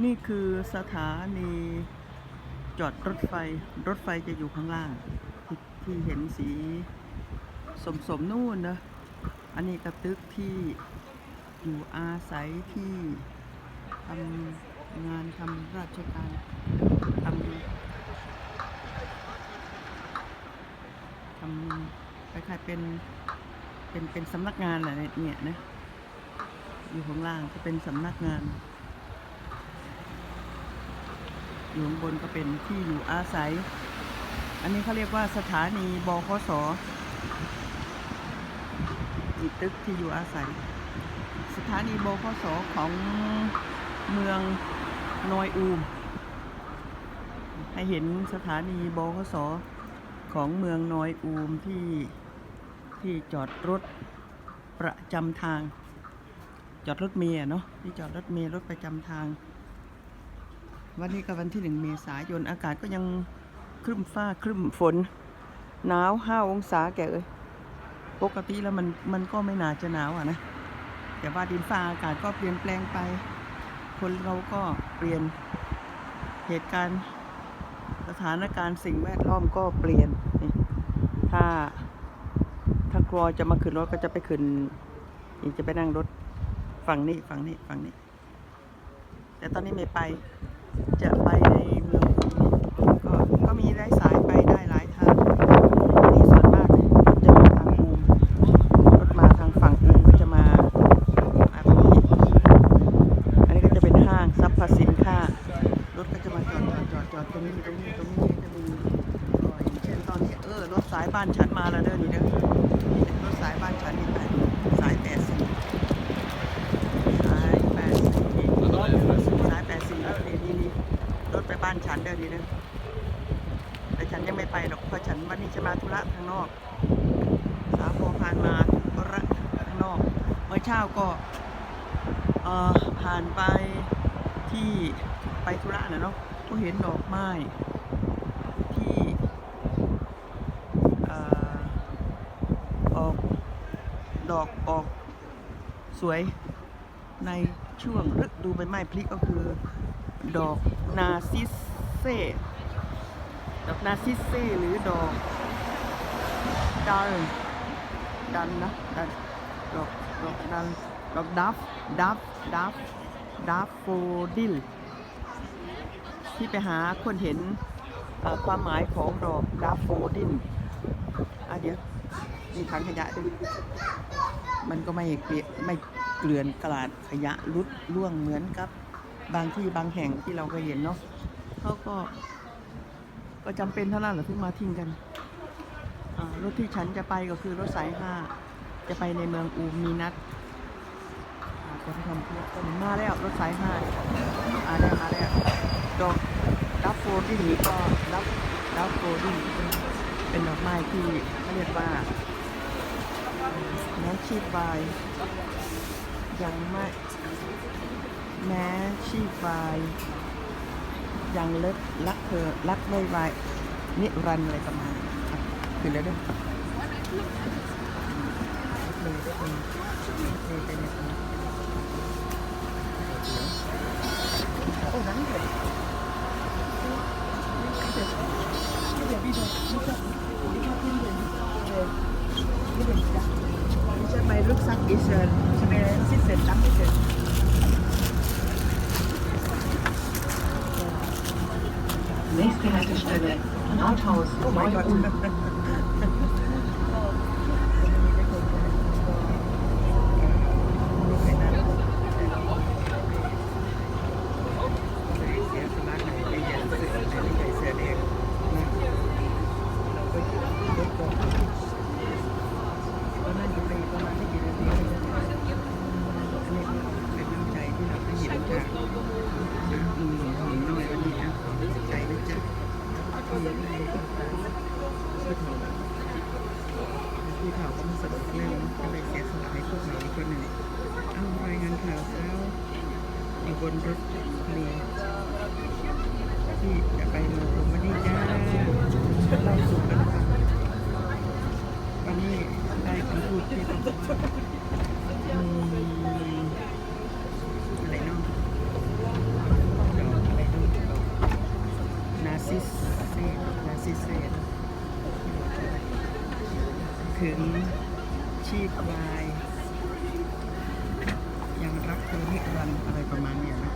นี่คือสถานีจอดรถไฟ รถไฟจะอยู่ข้างล่าง ที่ที่เห็นสีสมสมนู่นนะ อันนี้กระตึกที่อยู่อาศัยที่ทำงานทำราชการทำทำคล้ายๆเป็นเป็นเป็นสำนักงานอะไรเนี่ยนะ อยู่ข้างล่างก็เป็นสำนักงาน อยู่ข้างบนก็เป็นที่อยู่อาศัย อันนี้เขาเรียกว่าสถานีบคสอีกตึกที่อยู่อาศัย สถานีบคสของเมืองนอยอูม ให้เห็นสถานีบคสของเมืองนอยอูมที่ที่จอดรถประจำทาง จอดรถเมล์เนาะที่จอดรถเมล์รถประจำทาง วันนี้ก็วันที่หนึ่งเมษายนอากาศก็ยังครึ้มฟ้าครึ้มฝน หนาวห้าองศาแกเอ้ยปกติแล้วมันมันก็ไม่น่าจะหนาวอะนะแต่ว่าดินฟ้าอากาศก็เปลี่ยนแปลงไป คนเราก็เปลี่ยนเหตุการณ์สถานการณ์สิ่งแวดล้อมก็เปลี่ยนถ้าถ้ากลัวจะมาขึ้นรถก็จะไปขึ้นจะไปนั่งรถฝั่งนี้ฝั่งนี้ฝั่งนี้ แต่ตอนนี้ไม่ไป จะไปในเมืองก็ก็มีได้สายไปได้หลายทางนี่ส่วนมากจะมาทางอูมรถมาทางฝั่งอูมก็จะมามาตรงนี้อันนี้ก็จะเป็นห้างสรรพสินค้ารถก็จะมาจอดจอดจอดจอดตรงนี้ตรงนี้ตรงนี้จะมีเอ่ออย่างเช่นตอนนี้เออรถสายบ้านฉันมาแล้วเด้อนี่เด้อรถสายบ้านฉันนี่ไปสายแปดสิบสายแปดสิบสายแปดสิบแล้วนี่นี่นี่รถไปบ้าน ฉันเด้อนี่เด้อแต่ฉันยังไม่ไปหรอกเพราะฉันวันนี้จะมาธุระข้างนอก สาวโพพานมาธุระข้างนอก เมื่อเช้าก็ผ่านไปที่ไปธุระนะเนาะก็เห็นดอกไม้ที่ออกดอกออกสวยในช่วงฤดูใบไม้ผลิกก็คือ ดอกนาซิส เซดอกนาซิเซ่หรือดอกดันดันนะดันดอกดอกดันดอกดัฟดัฟดัฟดัฟโฟดิลที่ไปหาคนเห็นความหมายของดอกดัฟโฟดิลอะเดี๋ยวมีถังขยะด้วยมันก็ไม่เกลียไม่เกลื่อนกลาดขยะลุดล่วงเหมือนกับบางที่บางแห่งที่เราเคยเห็นเนาะ เขาก็ ก็จำเป็นเท่านั้นแหละที่มาทิ้งกันรถที่ฉันจะไปก็คือรถสายห้าจะไปในเมืองอูมีนัดจะไปทำธุระกันมาแล้วรถสายห้าอ่าได้มาแล้วดอกดับโฟดินนี่ก็ดับดับโฟดินเป็นดอกไม้ที่เขาเรียกว่าแม้ชีพวายยังไม่แม้ชีพวาย ยังเลิกรักเธอรักไม่วายนิรันดร์อะไรประมาณนี้อะขึ้นแล้วเด้วย Haltestelle. Nordhaus oh mein Gott. Gott. Neu-Ulm. ที่ข่าวก็มาสะดวกเรื่องก็เลยเสียสละให้พวกเราอีกคนหนึ่งเอารายงานข่าวเช้าอยู่บนรถเมล์ที่จะไปเมืองรมานนี้จ้าเราสู่กันฟังวันนี้ได้คำพูดที่ต้องอืมอะไรเนาะ ฏิเสธ ถึงชีพวาย ยังรักเธอนิรันดร์อะไรประมาณเนี้ยนะ